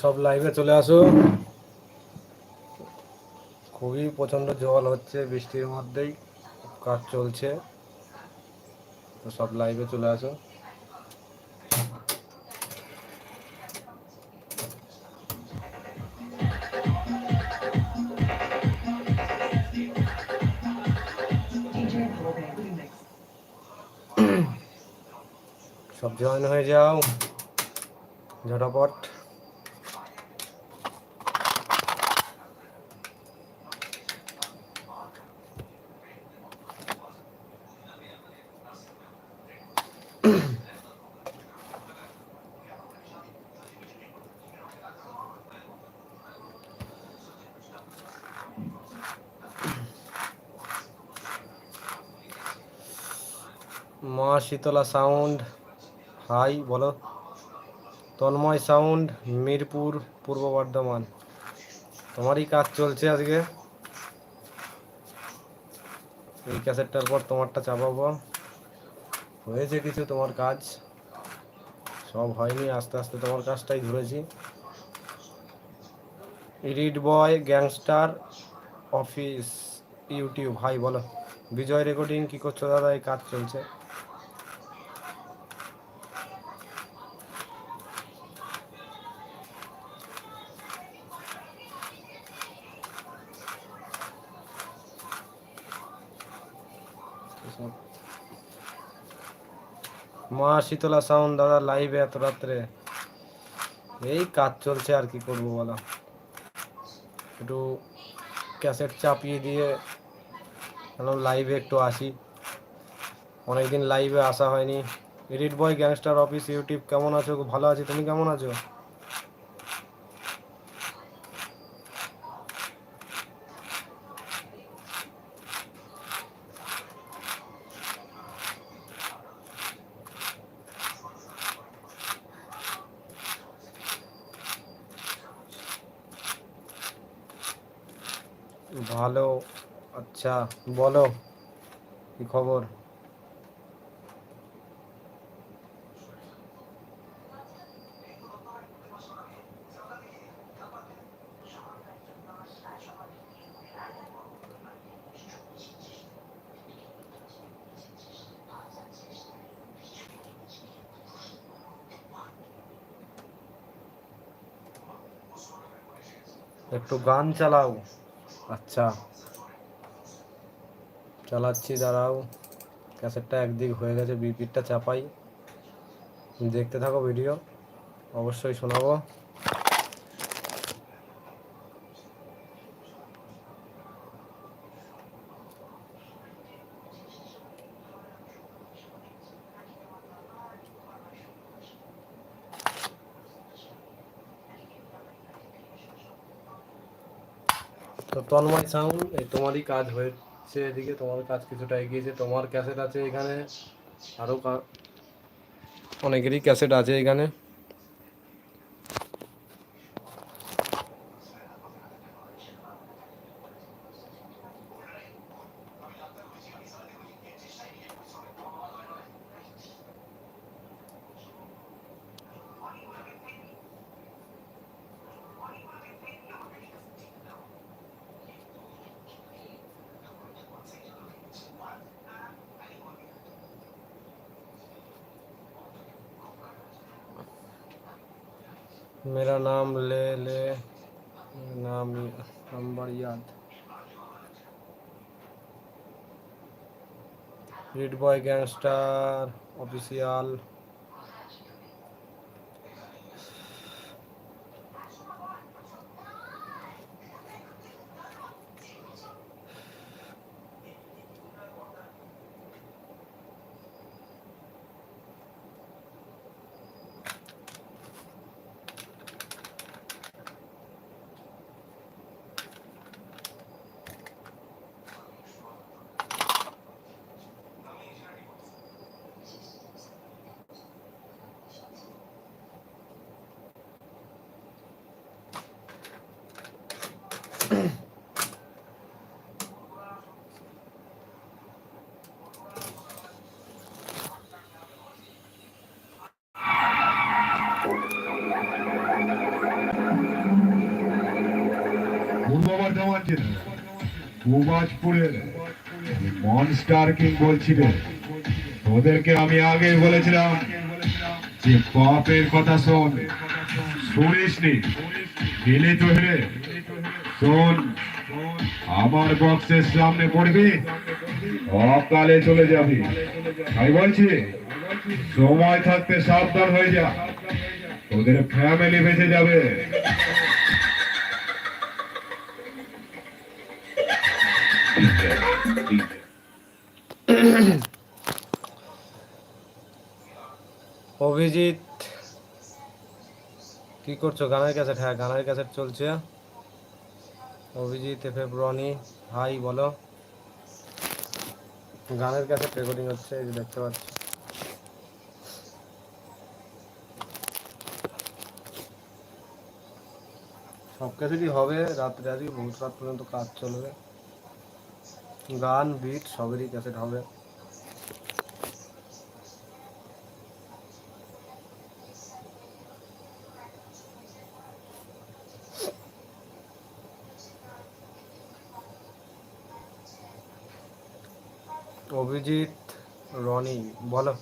সব লাইভে চলে আসো। খুবই প্রচণ্ড জল হচ্ছে বৃষ্টির মধ্যেই কাজ চলছে। তো সব লাইভে চলে আসো। সব জয়েন হয়ে যাও। ঝটাপট। মা শীতলা সাউন্ড, হাই বলো। তন্ময় সাউন্ড, মিরপুর, পূর্ব বর্ধমান। তোমারই কাজ চলছে আজকে। এই ক্যাসেটটার পর তোমারটা চাপাবো। হয়েছে কিছু তোমার কাজ? সব হয়নি, আস্তে আস্তে তোমার কাজটাই ধরেছি। Read boy, gangster, office, YouTube, hi বলো। বিজয় রেকর্ডিং কি করছ দাদা? এই কাজ চলছে। মা শীতলা সাউন্ড দাদা লাইভে এত রাত্রে। এই কাজ চলছে আর কি করব বলো? একটু ক্যাসেট চাপিয়ে দিয়ে লাইভে একটু আসি। অনেকদিন লাইভে আসা হয়নি। Edit boy gangster office YouTube কেমন আছো? ভালো আছি, তুমি কেমন আছো? ভালো। আচ্ছা বলো কি খবর? একটু গান চালাও। আচ্ছা। চালাচ্ছি দাঁড়াও। ক্যাসেটটা একদিক হয়ে গেছে বিপিটটা চাপাই। দেখতে থাকো ভিডিও অবশ্যই শোনাবো। তো তন্ময় সাউন্ড, এই তোমারই কাজ হয়েছে এদিকে, তোমার কাজ কিছুটা এগিয়েছে। তোমার ক্যাসেট আছে এখানে আরও অনেকেরই ক্যাসেট আছে এখানে। मेरा नाम ले ले नाम नंबर याद। रीड बॉय गैंगस्टर ऑफिशियल মুবাজপুরের মনস্টার কিং বলছিলেন। ওদেরকে আমি আগে বলেছিলাম যে পপের কথা শোন। শুনিস নি দিলি শোন, আমার বক্সের সামনে পড়বি? অকালে চলে যাবি। আমি বলছি, সময় থাকতে সাবধান হয়ে যা। তোদের ফ্যামিলি বেঁচে যাবে। অভিজিৎ, কি করছ? গানের ক্যাসেট হ্যাঁ গানের ক্যাসেট চলছে। অভিজিৎ এফ রনি, হাই বলো। গানের কাছে রেকর্ডিং হচ্ছে, এই দেখতে পাচ্ছি। সব ক্যাসেটই হবে, রাত্রে আজকে বহুত রাত পর্যন্ত কাজ চলবে। গান বিট সবেরই ক্যাসেট হবে। অভিজিৎ রনি বলো।